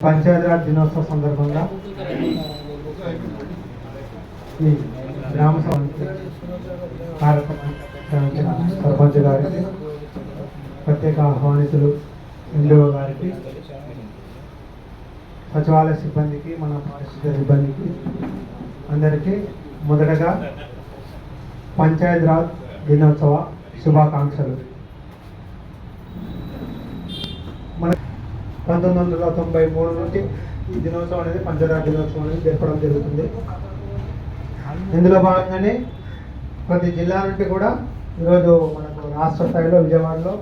పంచాయతీరాజ్ దినోత్సవ సందర్భంగా ఈ గ్రామ సభ కార్యక్రమం సర్పంచ్ గారికి ప్రత్యేక ఆహ్వానితులు ఎండిఓ గారికి సచివాలయ సిబ్బందికి మన పారిశుద్ధ్య సిబ్బందికి అందరికీ మొదటగా పంచాయతీరాజ్ దినోత్సవ శుభాకాంక్షలు. మన పంతొమ్మిది వందల తొంభై మూడు నుండి ఈ దినోత్సవం అనేది పంచరాజ్ దినోత్సవం అనేది జరపడం జరుగుతుంది. ఇందులో భాగంగానే ప్రతి జిల్లా నుండి కూడా ఈరోజు మనకు రాష్ట్ర స్థాయిలో విజయవాడలో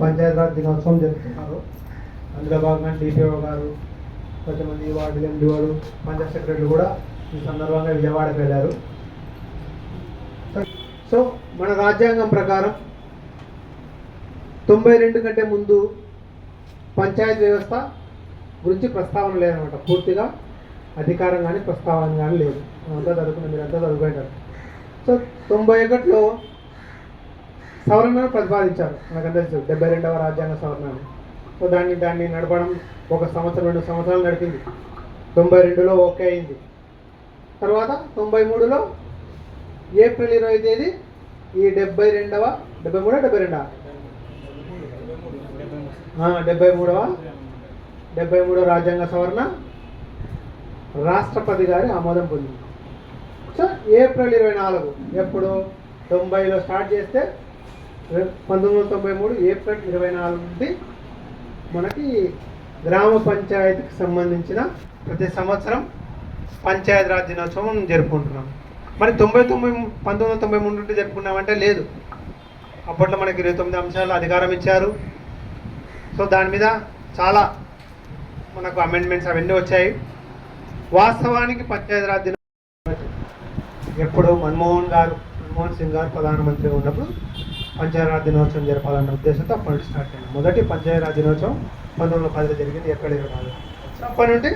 పంచాయతీరాజ్ దినోత్సవం జరుపుతున్నారు. అందులో భాగంగా డిపిఓ గారు కొంతమంది వార్డు ఎండిఓలు పంచాయత్ సెక్రటరీలు కూడా ఈ సందర్భంగా విజయవాడకు వెళ్ళారు. సో మన రాజ్యాంగం ప్రకారం తొంభై రెండు కంటే ముందు పంచాయతీ వ్యవస్థ గురించి ప్రస్తావన లేదనమాట. పూర్తిగా అధికారం కానీ ప్రస్తావన కానీ లేదు. అంతా చదువుకున్న మీరంతా చదువుకుంటారు. సో తొంభై ఒకటిలో సవరణను ప్రతిపాదించారు. నాకు తెలుసు. డెబ్బై రెండవ రాజ్యాంగ సవరణను. సో దాన్ని దాన్ని నడపడం ఒక సంవత్సరం రెండు సంవత్సరాలు నడిపింది. తొంభై రెండులో ఓకే అయింది. తర్వాత తొంభై మూడులో ఏప్రిల్ ఇరవై తేదీ ఈ డెబ్బై రెండవ డెబ్బై మూడో డెబ్బై రెండవ డెబ్బై మూడవ? డెబ్బై మూడవ రాజ్యాంగ సవరణ రాష్ట్రపతి గారి ఆమోదం పొందింది. సో ఏప్రిల్ ఇరవై నాలుగు ఎప్పుడు? తొంభైలో స్టార్ట్ చేస్తే పంతొమ్మిది వందల తొంభై మూడు ఏప్రిల్ ఇరవై నాలుగు నుండి మనకి గ్రామ పంచాయతీకి సంబంధించిన ప్రతి సంవత్సరం పంచాయతీ రాజ్ దినోత్సవం జరుపుకుంటున్నాం. మరి తొంభై తొంభై పంతొమ్మిది వందల తొంభై మూడు నుండి జరుపుకున్నామంటే లేదు. అప్పట్లో మనకి ఇరవై తొమ్మిది అంశాలు అధికారం ఇచ్చారు. సో దాని మీద చాలా మనకు అమెండ్మెంట్స్ అవన్నీ వచ్చాయి. వాస్తవానికి పంచాయతీరాజ్ దినం ఎప్పుడు మన్మోహన్ గారు మన్మోహన్ సింగ్ గారు ప్రధానమంత్రి ఉన్నప్పుడు పంచాయతీరాజ్ దినోత్సవం జరపాలన్న ఉద్దేశంతో అప్పటి నుండి స్టార్ట్ అయింది. మొదటి పంచాయతీరాజ్ దినోత్సవం పంతొమ్మిది వందల పదిలో జరిగింది ఎక్కడ ఇరవై సో అప్పటి నుండి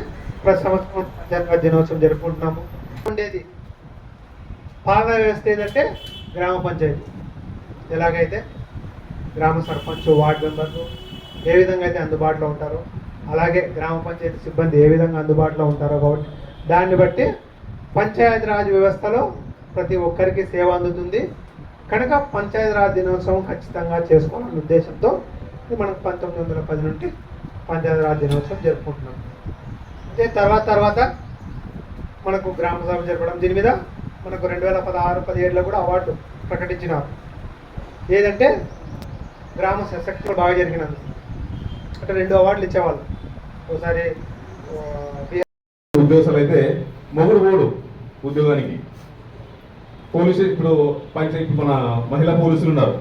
ప్రతి సంవత్సరం పంచాయతీరాజ్ దినోత్సవం జరుపుకుంటున్నాము. ఉండేది పాలన వ్యవస్థ ఏంటంటే గ్రామ పంచాయతీ. ఎలాగైతే గ్రామ సర్పంచ్ వార్డు మెంబర్లు ఏ విధంగా అయితే అందుబాటులో ఉంటారో అలాగే గ్రామ పంచాయతీ సిబ్బంది ఏ విధంగా అందుబాటులో ఉంటారో కాబట్టి దాన్ని బట్టి పంచాయతీ రాజ్ వ్యవస్థలో ప్రతి ఒక్కరికి సేవ అందుతుంది. కనుక పంచాయతీ రాజ్ దినోత్సవం ఖచ్చితంగా చేసుకోవాలనే ఉద్దేశంతో ఇది మనం పంతొమ్మిది వందల పది నుండి పంచాయతీ రాజ్ దినోత్సవం జరుపుకుంటున్నాం. అంటే తర్వాత తర్వాత మనకు గ్రామ సభ జరపడం దీని మీద మనకు రెండు వేల పదహారు పదిహేడులో కూడా అవార్డు ప్రకటించినారు. ఏదంటే గ్రామ సశక్తులు బాగా జరిగినందుకు. అంటే రెండు అవార్డులు ఇచ్చేవాళ్ళు. ఒకసారి ఉద్యోగాలు అయితే మొగుడు పోడు ఉద్యోగానికి. పోలీసు ఇప్పుడు పంచాయతీ మన మహిళా పోలీసులు ఉన్నారు.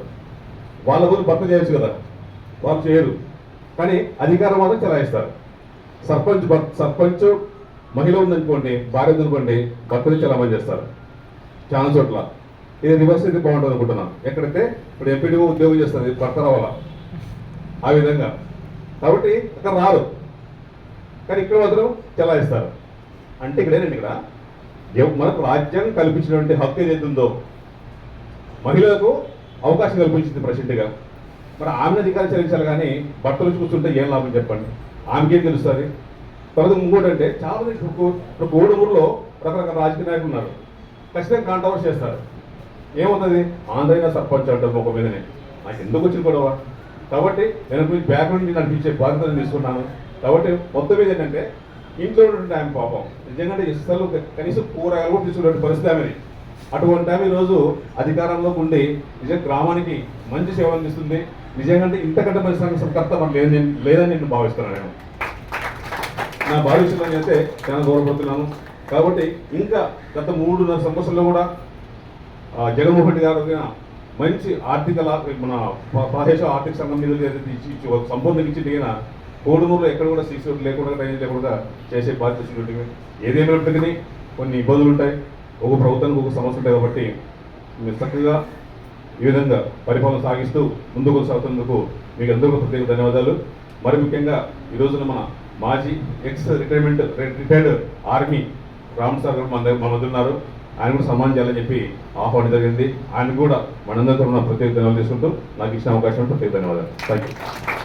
వాళ్ళ కూడా భర్త చేయొచ్చు కదా? వాళ్ళు చేయరు. కానీ అధికారం మాత్రం చెలాయిస్తారు. సర్పంచ్ సర్పంచ్ మహిళ ఉందనుకోండి భార్య ఉందనుకోండి భర్తని చలామణి చేస్తారు. చాలా చోట్ల. ఇది రివర్స్ అయితే బాగుంటుంది అనుకుంటున్నాను. ఎక్కడైతే ఇప్పుడు ఎంపీడీఓ ఉద్యోగం చేస్తుంది భర్త రావాలా ఆ విధంగా. కాబట్టి అక్కడ రారు. కానీ ఇక్కడ మాత్రం చెలాయిస్తారు. అంటే ఇక్కడేనండి ఇక్కడ ఎవ్- మనకు రాజ్యం కల్పించినటువంటి హక్కు ఏదైతే ఉందో మహిళలకు అవకాశం కల్పించింది ప్రెసిడెంట్గా మరి ఆమెను అధికారం చెల్లించాలి కానీ బట్టలు చూస్తుంటే ఏం లాభం చెప్పండి? ఆమెకేం తెలుస్తుంది? తర్వాత ఇంకోటంటే చాలా మంది ఇప్పుడు ఇప్పుడు కోడుమూరులో రకరకాల రాజకీయ నాయకులు ఉన్నారు. ఖచ్చితంగా కాంట్రవర్సీ చేస్తారు. ఏమవుతుంది ఆంధ్రైనా సర్పంచ్ అంటారు ఒక మీదనే. నాకు ఎందుకు వచ్చింది గొడవ? కాబట్టి నేను మీ బ్యాక్గ్రౌండ్ నుంచి నడిపించే బాధ్యత తీసుకున్నాను. కాబట్టి మొత్తం మీద ఏంటంటే ఇంట్లో ఉన్నటువంటి ఆమె పాపం. నిజంగా ఇస్తలు కనీసం కూరగాయలు కూడా తీసుకునే పరిస్థితి ఆమెది. అటువంటి ఆమె ఈరోజు అధికారంలోకి ఉండి నిజంగా గ్రామానికి మంచి సేవ అందిస్తుంది. నిజంగా అంటే ఇంతకంటే మంచి సంకర్త మనకు లేదని లేదని నేను భావిస్తున్నాను నేను. నా భావించిన అయితే చాలా గౌరవపడుతున్నాను. కాబట్టి ఇంకా గత మూడున్నర సంవత్సరంలో కూడా జగన్మోహన్ రెడ్డి గారు మంచి ఆర్థిక మన ప- ప్రాదేశిక ఆర్థిక సంఘం నిధులు ఏదైతే ఇచ్చి ఒక సంపూర్ణ ఇచ్చి దిగిన కోడుమూరులో ఎక్కడ కూడా సీసీ రోడ్డు లేకుండా డ్రైనేజ్ లేకుండా చేసే బాధ్యత తీసుకుంటుంది ఏదేమైనప్పటికీ కొన్ని ఇబ్బందులు ఉంటాయి. ఒక ప్రభుత్వానికి ఒక సమస్య ఉంటాయి కాబట్టి మీరు చక్కగా ఈ విధంగా పరిపాలన సాగిస్తూ ముందుకు సాగుతున్నందుకు మీకు అందరికీ ప్రత్యేక ధన్యవాదాలు. మరి ముఖ్యంగా ఈ రోజున మన మాజీ ex retirement retired army Ram sir గారు మన దగ్గర మన ఉన్నారు. ఆయన కూడా సన్మానం చేయాలని చెప్పి ఆహ్వానం జరిగింది. ఆయన కూడా మనందరితో ఉన్న ప్రత్యేక ధన్యవాదాలు తీసుకుంటూ నాకు ఇచ్చిన అవకాశం ప్రత్యేక ధన్యవాదాలు. Thank you